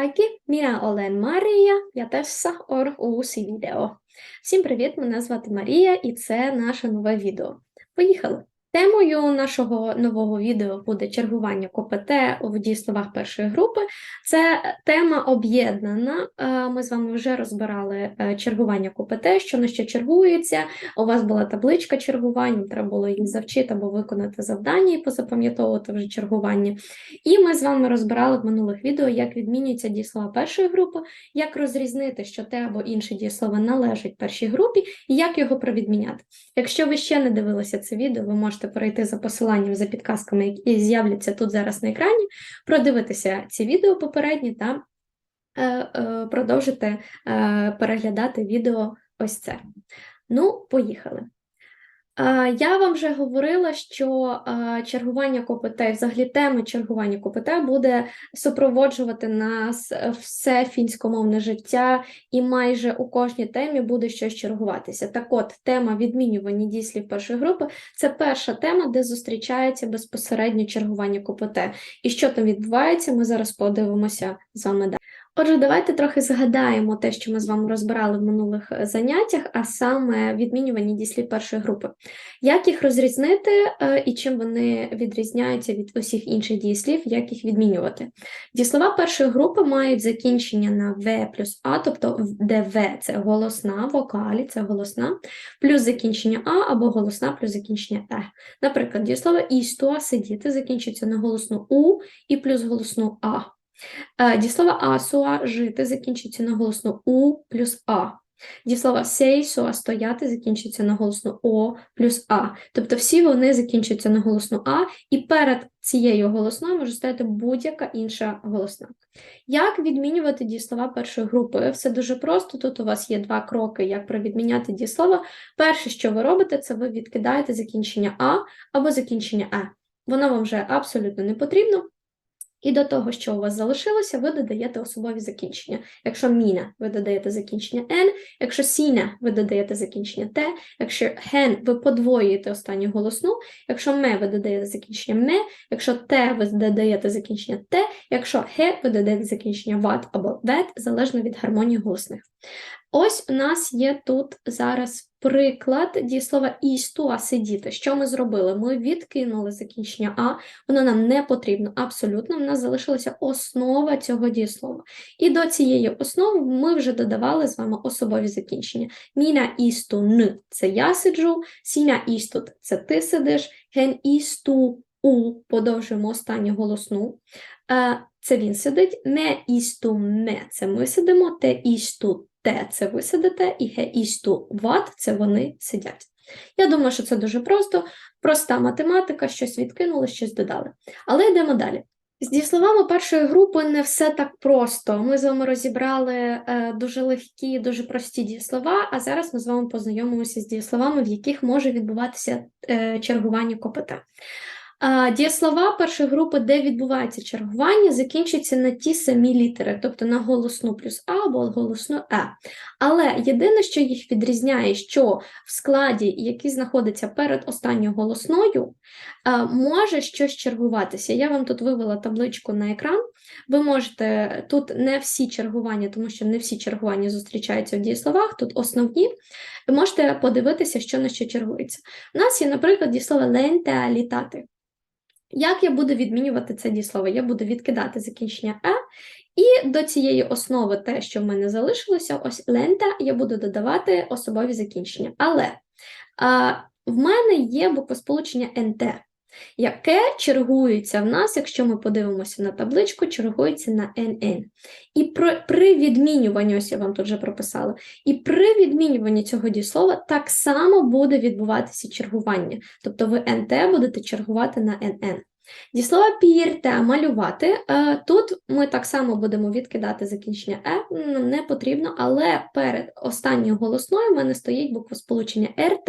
kaikki, minä olen Maria ja tässä on uusi відео. Всім привіт, мене звати Марія і це наше нове відео. Поїхали! Темою нашого нового відео буде чергування КПТ в дієсловах першої групи. Це тема об'єднана. Е, Ми з вами вже розбирали е, чергування КПТ, що на що чергується. У вас була табличка чергувань, треба було її завчити або виконати завдання і позапам'ятовувати вже чергування. І ми з вами розбирали в минулих відео, як відмінюються дієслова першої групи, як розрізнити, що те або інше дієслово належить першій групі, і як його провідміняти. Якщо ви ще не дивилися це відео, ви можете перейти за посиланням за підказками, які з'являться тут зараз на екрані, продивитися ці відео попередні та е, е, продовжити е, переглядати відео ось це. Ну, поїхали. Я вам вже говорила, що чергування КПТ, взагалі тема чергування КПТ буде супроводжувати нас е, все фінськомовне життя, і майже у кожній темі буде щось чергуватися. Так от, тема відмінювання дійслів першої групи це перша тема, де зустрічається безпосередньо чергування КПТ. І що там відбувається, ми зараз подивимося з вами далі. Отже, давайте трохи згадаємо те, що ми з вами розбирали в минулих е, заняттях, а саме відмінювання дійслів першої групи. Як їх розрізнити е, і чим вони відрізняються від усіх інших дієслів, як їх відмінювати? Дієслова першої групи мають закінчення на В плюс А, тобто де В це голосна, вокалі це голосна, плюс закінчення А або голосна плюс закінчення Е. Наприклад, дієслово істуа сидіти закінчується на голосну У і плюс голосну А. Е, Дієслово асуа жити закінчується на голосну у плюс а. Дієслово сейсуа стояти закінчується на голосну о плюс а. Тобто всі вони закінчуються на голосну а, і перед цією голосною може стояти будь-яка інша голосна. Як відмінювати дієслова першої групи? Все дуже просто. Тут у вас є два кроки, як провідміняти дієслова. Перше, що ви робите, це ви відкидаєте закінчення а або закінчення е. Воно вам вже абсолютно не потрібно. І до того, що у вас залишилося, ви додаєте особові закінчення. Якщо міна, ви додаєте закінчення «н», якщо сіна, ви додаєте закінчення «т», якщо «ген», ви подвоюєте останню голосну, якщо «ме», ви додаєте закінчення «ме», якщо «те», ви додаєте закінчення «те», якщо «ге», ви додаєте закінчення «ват» або «вет», залежно від гармонії голосних. Ось у нас є тут зараз приклад дієслова «істуа» – сидіти. Що ми зробили? Ми відкинули закінчення «а», воно нам не потрібно абсолютно, в нас залишилася основа цього дієслова. І до цієї основи ми вже додавали з вами особові закінчення. Міна істу н це я сиджу, сіна істут це ти сидиш, ген істу у подовжуємо останню голосну. Е, Це він сидить, ме істу ме це ми сидимо, те істу те це ви сидите, і ге істу ват це вони сидять. Я думаю, що це дуже просто, проста математика, щось відкинули, щось додали. Але йдемо далі. З дієсловами першої групи не все так просто. Ми з вами розібрали е, дуже легкі, дуже прості дієслова, а зараз ми з вами познайомимося з дієсловами, в яких може відбуватися е, чергування КПТ. Дієслова першої групи, де відбувається чергування, закінчуються на ті самі літери, тобто на голосну плюс А або голосну Е. Але єдине, що їх відрізняє, що в складі, який знаходиться перед останньою голосною, е, може щось чергуватися. Я вам тут вивела табличку на екран. Ви можете тут не всі чергування, тому що не всі чергування зустрічаються в дієсловах, тут основні. Ви можете подивитися, що на що чергується. У нас є, наприклад, дієслово ленте літати. Як я буду відмінювати це дієслово? Я буду відкидати закінчення е, і до цієї основи, те, що в мене залишилося, ось лента, я буду додавати особові закінчення. Але а, в мене є буквосполучення НТ, яке чергується в нас, якщо ми подивимося на табличку, чергується на НН. І при, при відмінюванні, ось я вам тут вже прописала, і при відмінюванні цього дієслова так само буде відбуватися чергування. Тобто ви НТ будете чергувати на НН. Дієслово пірте малювати. Е, Тут ми так само будемо відкидати закінчення Е, не потрібно, але перед останньою голосною в мене стоїть буквосполучення РТ,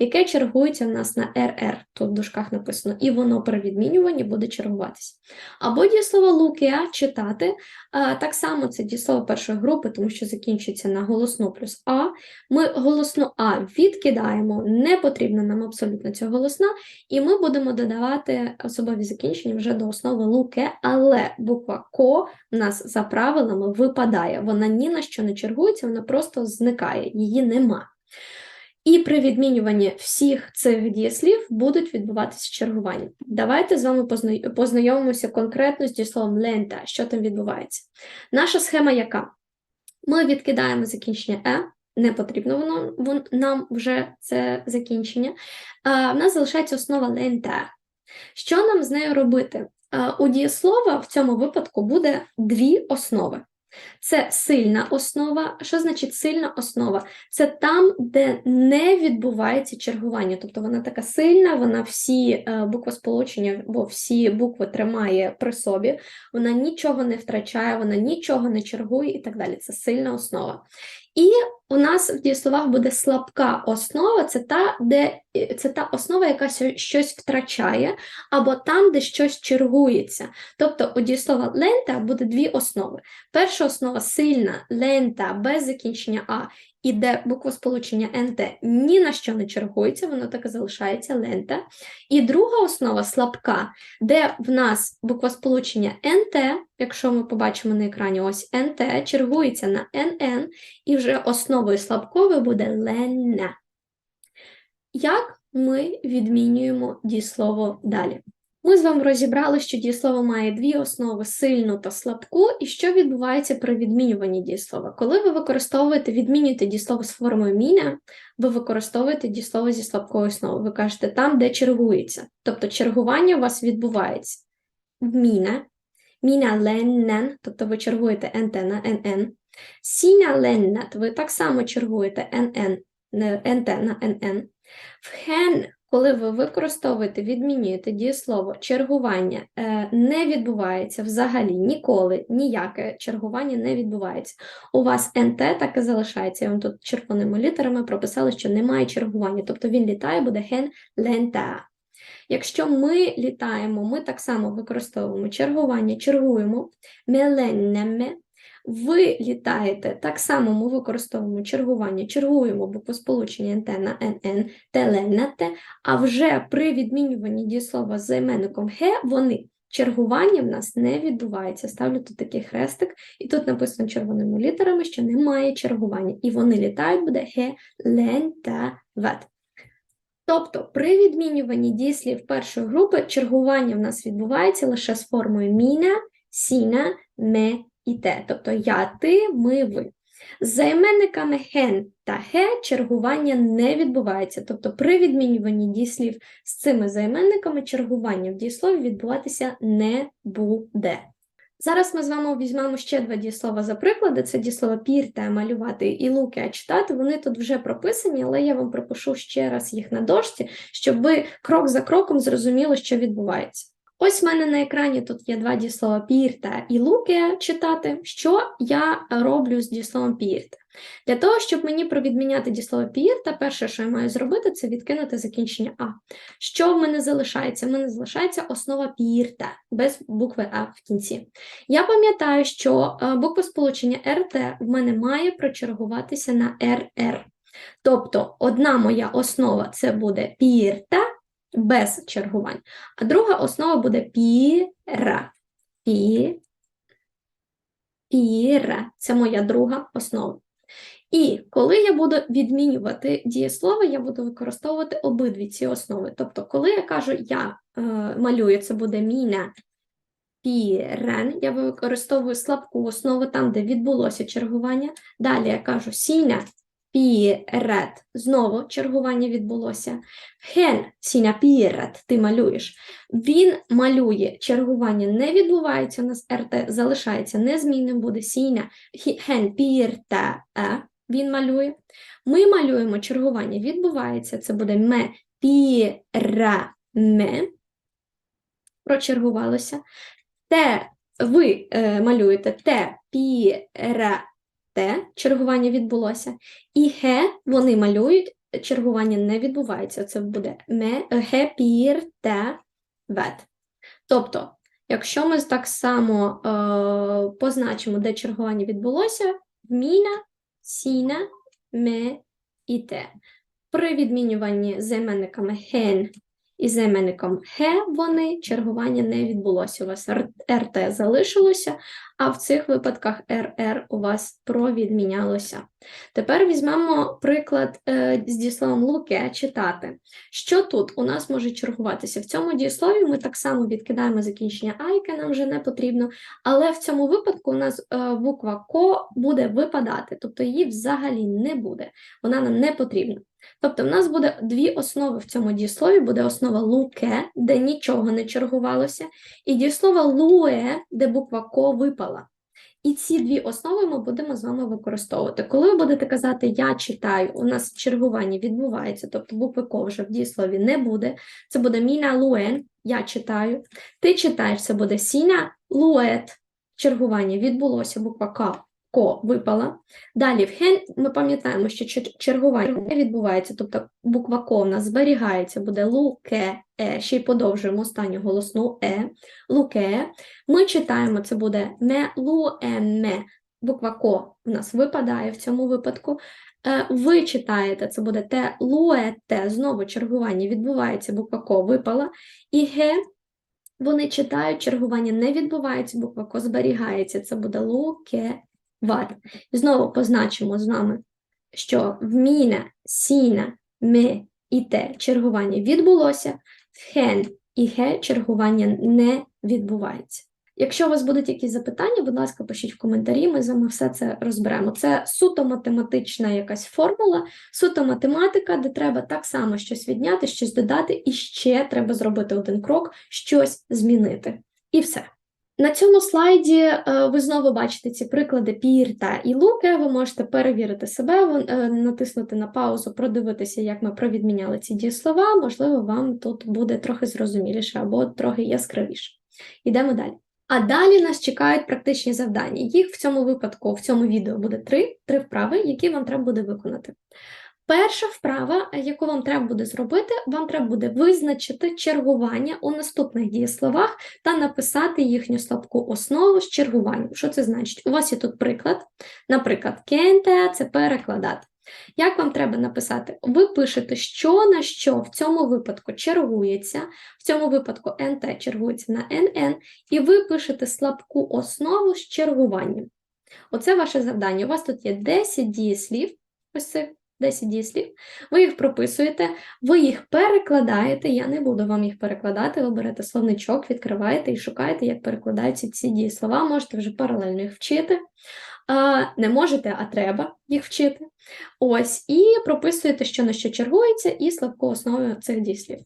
яке чергується в нас на РР. Тут в дужках написано, і воно при відмінюванні буде чергуватися. Або дієслово лукеа читати. Е, Так само це дієслово першої групи, тому що закінчується на голосну плюс А, Ми голосну А відкидаємо, не потрібна нам абсолютно ця голосна, і ми будемо додавати особові закінчення вже до основи луке, але буква ко в нас за правилами випадає. Вона ні на що не чергується, вона просто зникає, її нема. І при відмінюванні всіх цих дієслів будуть відбуватися чергування. Давайте з вами позна- познайомимося конкретно з дієсловом лента, що там відбувається. Наша схема яка? Ми відкидаємо закінчення е, не потрібно воно вон- нам вже це закінчення. А, в нас залишається основа лента. Що нам з нею робити? А, у дієслова в цьому випадку буде дві основи. Це сильна основа. Що значить сильна основа? Це там, де не відбувається чергування. Тобто вона така сильна, вона всі е, буквосполучення, бо всі букви тримає при собі, вона нічого не втрачає, вона нічого не чергує і так далі. Це сильна основа. І у нас в дієсловах буде слабка основа, це та, де, е, це та основа, яка щось втрачає, або там, де щось чергується. Тобто у дієслова лента буде дві основи. Перша основа сильна, лента, без закінчення А, і де буквосполучення НТ ні на що не чергується, воно так і залишається лента. І друга основа слабка, де в нас буквосполучення НТ, якщо ми побачимо на екрані ось НТ, чергується на НН, і вже основою слабкової буде ленне. Як ми відмінюємо дієслово далі? Ми з вами розібрали, що дієслово має дві основи сильну та слабку, і що відбувається при відмінюванні дієслова. Коли ви використовуєте, відмінюєте дієслово з формою міна, ви використовуєте дієслово зі слабкою основою. Ви кажете там, де чергується. Тобто чергування у вас відбувається в міна, міна леннен, тобто ви чергуєте НТ на НН. Сіна леннет, ви так само чергуєте НН, НТ на НН. В хен, коли ви використовуєте, відмінюєте дієслово чергування, е, не відбувається взагалі ніколи, ніяке чергування не відбувається. У вас НТ так і залишається. Я вам тут червоними літерами прописала, що немає чергування, тобто він літає, буде хен лента. Якщо ми літаємо, ми так само використовуємо чергування, чергуємо меленнеме. Ви літаєте, так само ми використовуємо чергування, чергуємо буквосполучення НТ на НН, теленате, а вже при відмінюванні дієслова з займенником ге, вони чергування в нас не відбувається. Ставлю тут такий хрестик, і тут написано червоними літерами, що немає чергування, і вони літають, буде ге, лен та вет. Тобто при відмінюванні дієслів першої групи чергування в нас відбувається лише з формою міна, сіна, ме і те. Тобто я, ти, ми, ви. З займенниками хен та хе чергування не відбувається. Тобто при відмінюванні дієслів з цими займенниками чергування в дієслові відбуватися не буде. Зараз ми з вами візьмемо ще два дієслова за приклади. Це дієслова пірте, малювати і луки, а читати. Вони тут вже прописані, але я вам пропишу ще раз їх на дошці, щоб ви крок за кроком зрозуміли, що відбувається. Ось в мене на екрані тут є два дієслова пірте і луки читати. Що я роблю з дієсловом пірте? Для того, щоб мені провідміняти дієслово пірте, перше, що я маю зробити, це відкинути закінчення А. Що в мене залишається? В мене залишається основа пірте, без букви А в кінці. Я пам'ятаю, що е, буква сполучення РТ в мене має прочергуватися на РР. Тобто, одна моя основа це буде пірте, без чергувань. А друга основа буде піра. Пі, піра. Це моя друга основа. І коли я буду відмінювати дієслово, я буду використовувати обидві ці основи. Тобто, коли я кажу я е, малюю, це буде міна пірен, я використовую слабку основу там, де відбулося чергування. Далі я кажу сіна пірет. Знову чергування відбулося. Хен сіна пірет, ти малюєш. Він малює, чергування не відбувається, у нас РТ залишається незмінним, буде сіна хі- хен пірте. е, Він малює. Ми малюємо чергування, відбувається, це буде ме піра ме. Прочергувалося. Те ви е, малюєте те піра те, чергування відбулося. І хе вони малюють, чергування не відбувається. Це буде ме, те, вет. Тобто, якщо ми так само е, позначимо, де чергування відбулося, міна, сіна, ме і те. При відмінюванні займенниками hen і займенником he вони чергування не відбулося. У вас РТ залишилося, а в цих випадках РР у вас провідмінялося. Тепер візьмемо приклад е, з дієсловом луке читати. Що тут у нас може чергуватися? В цьому дієслові ми так само відкидаємо закінчення а, яке нам вже не потрібно, але в цьому випадку у нас е, буква ко буде випадати, тобто її взагалі не буде, вона нам не потрібна. Тобто в нас буде дві основи в цьому дієслові, буде основа луке, де нічого не чергувалося, і дієслово луе, де буква ко випала. І ці дві основи ми будемо з вами використовувати. Коли ви будете казати Я читаю, у нас чергування відбувається, тобто букви ко вже в дієслові не буде. Це буде міна луен, я читаю. Ти читаєш, це буде сіна лует. Чергування відбулося, буква К ко випала. Далі в хен ми пам'ятаємо, що чергування не відбувається, тобто буква ко в нас зберігається, буде луке, е, ще й подовжуємо останню голосну е, луке. Ми читаємо, це буде ме луеме. Буква ко в нас випадає в цьому випадку. Е, Ви читаєте, це буде те луете, знову чергування відбувається, буква ко випала. І ге вони читають, чергування не відбувається, буква ко зберігається, це буде луке ват. І знову позначимо з вами, що в міна, сіна, ме і те чергування відбулося, в хен і ге чергування не відбувається. Якщо у вас будуть якісь запитання, будь ласка, пишіть в коментарі, ми з вами все це розберемо. Це суто математична якась формула, суто математика, де треба так само щось відняти, щось додати, і ще треба зробити один крок, щось змінити. І все. На цьому слайді е, ви знову бачите ці приклади пір та і луки. Ви можете перевірити себе, е, натиснути на паузу, продивитися, як ми провідміняли ці дієслова. Можливо, вам тут буде трохи зрозуміліше або трохи яскравіше. Йдемо далі. А далі нас чекають практичні завдання. Їх в цьому випадку, в цьому відео буде три, три вправи, які вам треба буде виконати. Перша вправа, е, яку вам треба буде зробити, вам треба буде визначити чергування у наступних дієсловах та написати їхню слабку основу з чергуванням. Що це значить? У вас є тут приклад. Наприклад, кенте це перекладати. Як вам треба написати? Ви пишете, що на що в цьому випадку чергується, в цьому випадку НТ чергується на НН, і ви пишете слабку основу з чергуванням. Оце ваше завдання. У вас тут є 10 дієслів, ось цих 10 дієслів. Ви їх прописуєте, ви їх перекладаєте. Я не буду вам їх перекладати. Ви берете словничок, відкриваєте і шукаєте, як перекладаються ці дієслова. Можете вже паралельно їх вчити. Не можете, а треба їх вчити. Ось, і прописуєте, що на що чергується, і слабку основу цих дієслів.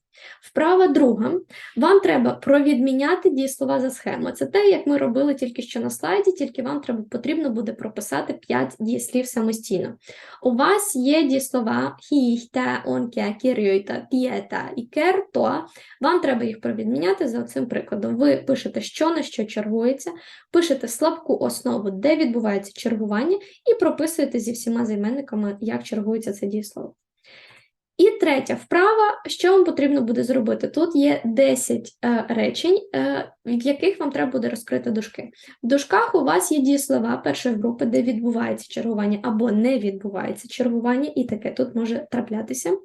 Вправа друга. Вам треба провідміняти дієслова за схемою. Це те, як ми робили тільки що на слайді, тільки вам треба потрібно буде прописати 5 дієслів самостійно. У вас є дієслова хіхта, онке, кірюйта, п'єта і керто. Вам треба їх провідміняти за цим прикладом. Ви пишете, що на що чергується, пишете слабку основу, де відбувається чергування, і прописуєте зі всіма займенниками, як чергується це дієслово. І третя вправа, що вам потрібно буде зробити? Тут є 10 е, речень, е, в яких вам треба буде розкрити дужки. В дужках у вас є дієслова першої групи, де відбувається чергування або не відбувається чергування, і таке тут може траплятися.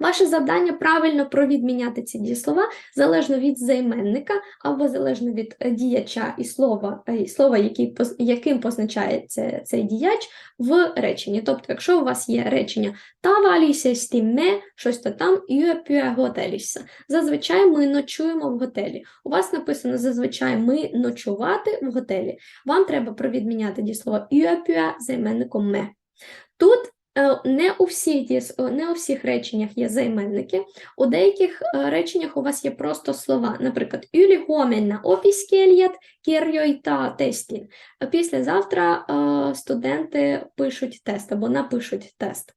Ваше завдання правильно провідміняти ці дієслова залежно від займенника або залежно від е, діяча і слова, е, і слова який, яким позначається цей діяч в реченні. Тобто, якщо у вас є речення «Таваліся стіме», щось то там «Юепюе готеліся». Зазвичай ми ночуємо в готелі. У вас написано зазвичай ми ночувати в готелі. Вам треба провідміняти дієслово «Юепюе» займенником «ме». Тут Не у всіх е, не у всіх реченнях є займенники. У деяких е, реченнях у вас є просто слова. Наприклад, «Ylі опіськельят опіскельят кірйойта тестін». Е, Післязавтра е, студенти пишуть тест або напишуть тест.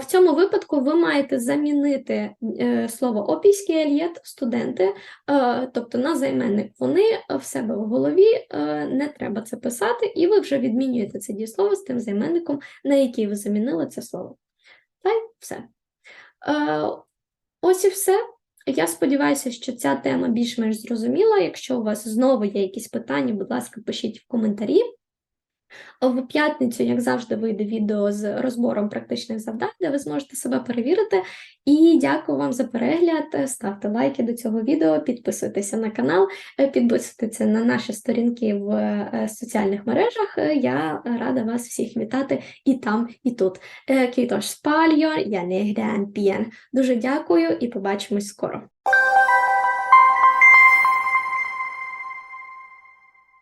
В цьому випадку ви маєте замінити е, слово опіскельят студенти, е, тобто на займенник. Вони в себе в голові е, не треба це писати, і ви вже відмінюєте це дієслово з тим займенником, на який ви замінили це слово. Та й все. Ось і все. Я сподіваюся, що ця тема більш-менш зрозуміла. Якщо у вас знову є якісь питання, будь ласка, пишіть в коментарі. В п'ятницю, як завжди, вийде відео з розбором практичних завдань, де ви зможете себе перевірити. І дякую вам за перегляд. Ставте лайки до цього відео, підписуйтеся на канал, е, підписуйтеся на наші сторінки в е, соціальних мережах. Е, Я рада вас всіх вітати і там, і тут. Kiitos paljon ja nähdään pian. Дуже дякую і побачимось скоро.